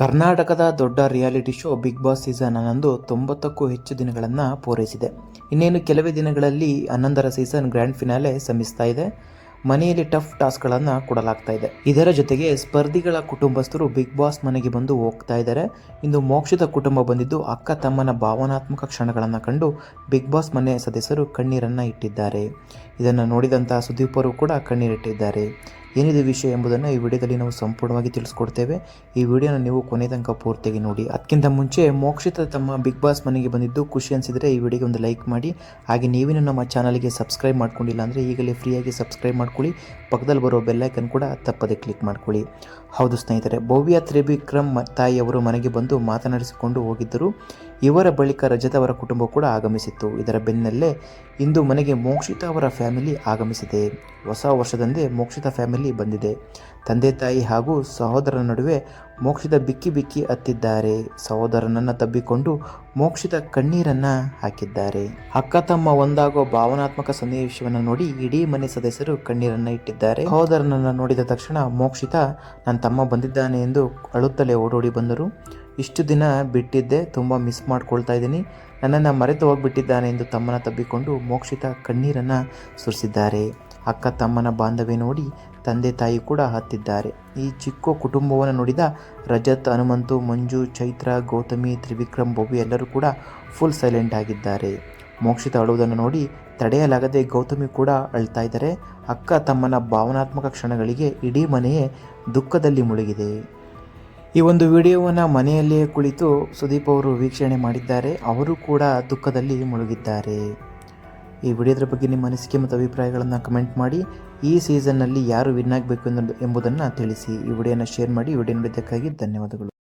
ಕರ್ನಾಟಕದ ದೊಡ್ಡ reality show Bigg Boss season ಹನ್ನೊಂದು ತೊಂಬತ್ತಕ್ಕೂ ಹೆಚ್ಚು ದಿನಗಳನ್ನು ಪೂರೈಸಿದೆ. ಇನ್ನೇನು ಕೆಲವೇ ದಿನಗಳಲ್ಲಿ ಹನ್ನೊಂದರ ಸೀಸನ್ ಗ್ರ್ಯಾಂಡ್ ಫಿನಾಲೆ ಸಮಿಸ್ತಾ ಇದೆ. ಮನೆಯಲ್ಲಿ ಟಫ್ ಟಾಸ್ಕ್ಗಳನ್ನು ಕೊಡಲಾಗ್ತಾ ಇದೆ. ಇದರ ಜೊತೆಗೆ ಸ್ಪರ್ಧಿಗಳ ಕುಟುಂಬಸ್ಥರು ಬಿಗ್ ಬಾಸ್ ಮನೆಗೆ ಬಂದು ಹೋಗ್ತಾ ಇದ್ದಾರೆ. ಇಂದು ಮೋಕ್ಷದ ಕುಟುಂಬ ಬಂದಿದ್ದು ಅಕ್ಕ ತಮ್ಮನ ಭಾವನಾತ್ಮಕ ಕ್ಷಣಗಳನ್ನು ಕಂಡು ಬಿಗ್ ಬಾಸ್ ಮನೆ ಸದಸ್ಯರು ಕಣ್ಣೀರನ್ನು ಇಟ್ಟಿದ್ದಾರೆ. ಇದನ್ನು ನೋಡಿದಂಥ ಸುದೀಪರು ಕೂಡ ಕಣ್ಣೀರಿಟ್ಟಿದ್ದಾರೆ. ಏನಿದೆ ವಿಷಯ ಎಂಬುದನ್ನು ಈ ವಿಡಿಯೋದಲ್ಲಿ ನಾವು ಸಂಪೂರ್ಣವಾಗಿ ತಿಳಿಸ್ಕೊಡ್ತೇವೆ. ಈ ವಿಡಿಯೋನ ನೀವು ಕೊನೆ ತನಕ ಪೂರ್ತಿಯಾಗಿ ನೋಡಿ. ಅದಕ್ಕಿಂತ ಮುಂಚೆ ಮೋಕ್ಷಿತ ತಮ್ಮ ಬಿಗ್ ಬಾಸ್ ಮನೆಗೆ ಬಂದಿದ್ದು ಖುಷಿ ಅನಿಸಿದರೆ ಈ ವಿಡಿಯೋಗೆ ಒಂದು ಲೈಕ್ ಮಾಡಿ. ಹಾಗೆ ನೀವೇನು ನಮ್ಮ ಚಾನಲ್ಗೆ ಸಬ್ಸ್ಕ್ರೈಬ್ ಮಾಡ್ಕೊಂಡಿಲ್ಲ ಅಂದರೆ ಈಗಲೇ ಫ್ರೀಯಾಗಿ ಸಬ್ಸ್ಕ್ರೈಬ್ ಮಾಡ್ಕೊಳ್ಳಿ. ಪಕ್ಕದಲ್ಲಿ ಬರೋ ಬೆಲ್ಲೈಕನ್ ಕೂಡ ತಪ್ಪದೆ ಕ್ಲಿಕ್ ಮಾಡ್ಕೊಳ್ಳಿ. ಹೌದು ಸ್ನೇಹಿತರೆ, ಭವ್ಯ ತ್ರಿವಿಕ್ರಮ್ ತಾಯಿಯವರು ಮನೆಗೆ ಬಂದು ಮಾತನಾಡಿಸಿಕೊಂಡು ಹೋಗಿದ್ದರು. ಇವರ ಬಳಿಕ ರಜತ್ ಅವರ ಕುಟುಂಬ ಕೂಡ ಆಗಮಿಸಿತ್ತು. ಇದರ ಬೆನ್ನಲ್ಲೇ ಇಂದು ಮನೆಗೆ ಮೋಕ್ಷಿತ ಅವರ ಫ್ಯಾಮಿಲಿ ಆಗಮಿಸಿದೆ. ಹೊಸ ವರ್ಷದಂದೇ ಮೋಕ್ಷಿತ ಫ್ಯಾಮಿಲಿ ಬಂದಿದೆ. ತಂದೆ ತಾಯಿ ಹಾಗೂ ಸಹೋದರನ ನಡುವೆ ಮೋಕ್ಷಿತ ಬಿಕ್ಕಿ ಬಿಕ್ಕಿ ಹತ್ತಿದ್ದಾರೆ. ಸಹೋದರನನ್ನು ತಬ್ಬಿಕೊಂಡು ಮೋಕ್ಷಿತ ಕಣ್ಣೀರನ್ನು ಹಾಕಿದ್ದಾರೆ. ಅಕ್ಕ ತಮ್ಮ ಒಂದಾಗೋ ಭಾವನಾತ್ಮಕ ಸನ್ನಿವೇಶವನ್ನು ನೋಡಿ ಇಡೀ ಮನೆ ಸದಸ್ಯರು ಕಣ್ಣೀರನ್ನು ಇಟ್ಟಿದ್ದಾರೆ. ಸಹೋದರನನ್ನು ನೋಡಿದ ತಕ್ಷಣ ಮೋಕ್ಷಿತ ನನ್ನ ತಮ್ಮ ಬಂದಿದ್ದಾನೆ ಎಂದು ಅಳುತ್ತಲೇ ಓಡೋಡಿ ಬಂದರು. ಇಷ್ಟು ದಿನ ಬಿಟ್ಟಿದ್ದೆ, ತುಂಬ ಮಿಸ್ ಮಾಡ್ಕೊಳ್ತಾ ಇದ್ದೀನಿ. ನನ್ನನ್ನು ಮರೆತು ಹೋಗಿಬಿಟ್ಟಿದ್ದಾನೆ ಎಂದು ತಮ್ಮನ ತಬ್ಬಿಕೊಂಡು ಮೋಕ್ಷಿತ ಕಣ್ಣೀರನ್ನು ಸುರಿಸಿದ್ದಾರೆ. ಅಕ್ಕ ತಮ್ಮನ ಬಾಂಧವ್ಯ ನೋಡಿ ತಂದೆ ತಾಯಿ ಕೂಡ ಹತ್ತಿದ್ದಾರೆ. ಈ ಚಿಕ್ಕ ಕುಟುಂಬವನ್ನು ನೋಡಿದ ರಜತ್, ಹನುಮಂತು, ಮಂಜು, ಚೈತ್ರ, ಗೌತಮಿ, ತ್ರಿವಿಕ್ರಮ್, ಬೊಬ್ಬಿ ಎಲ್ಲರೂ ಕೂಡ ಫುಲ್ ಸೈಲೆಂಟ್ ಆಗಿದ್ದಾರೆ. ಮೋಕ್ಷಿತ ಅಳುವುದನ್ನು ನೋಡಿ ತಡೆಯಲಾಗದೆ ಗೌತಮಿ ಕೂಡ ಅಳ್ತಾ ಇದ್ದಾರೆ. ಅಕ್ಕ ತಮ್ಮನ ಭಾವನಾತ್ಮಕ ಕ್ಷಣಗಳಿಗೆ ಇಡೀ ಮನೆಯೇ ದುಃಖದಲ್ಲಿ ಮುಳುಗಿದೆ. ಈ ಒಂದು ವಿಡಿಯೋವನ್ನು ಮನೆಯಲ್ಲಿಯೇ ಕುಳಿತು ಸುದೀಪ್ ಅವರು ವೀಕ್ಷಣೆ ಮಾಡಿದ್ದಾರೆ. ಅವರು ಕೂಡ ದುಃಖದಲ್ಲಿ ಮುಳುಗಿದ್ದಾರೆ. ಈ ವಿಡಿಯೋದ್ರ ಬಗ್ಗೆ ನಿಮ್ಮ ಅನಿಸಿಕೆ ಮತ್ತು ಅಭಿಪ್ರಾಯಗಳನ್ನು ಕಮೆಂಟ್ ಮಾಡಿ. ಈ ಸೀಸನ್ನಲ್ಲಿ ಯಾರು ವಿನ್ ಆಗಬೇಕು ಎಂಬುದನ್ನು ತಿಳಿಸಿ. ಈ ವಿಡಿಯೋನ ಶೇರ್ ಮಾಡಿ. ವಿಡಿಯೋ ನೋಡಿದ್ದಕ್ಕಾಗಿ ಧನ್ಯವಾದಗಳು.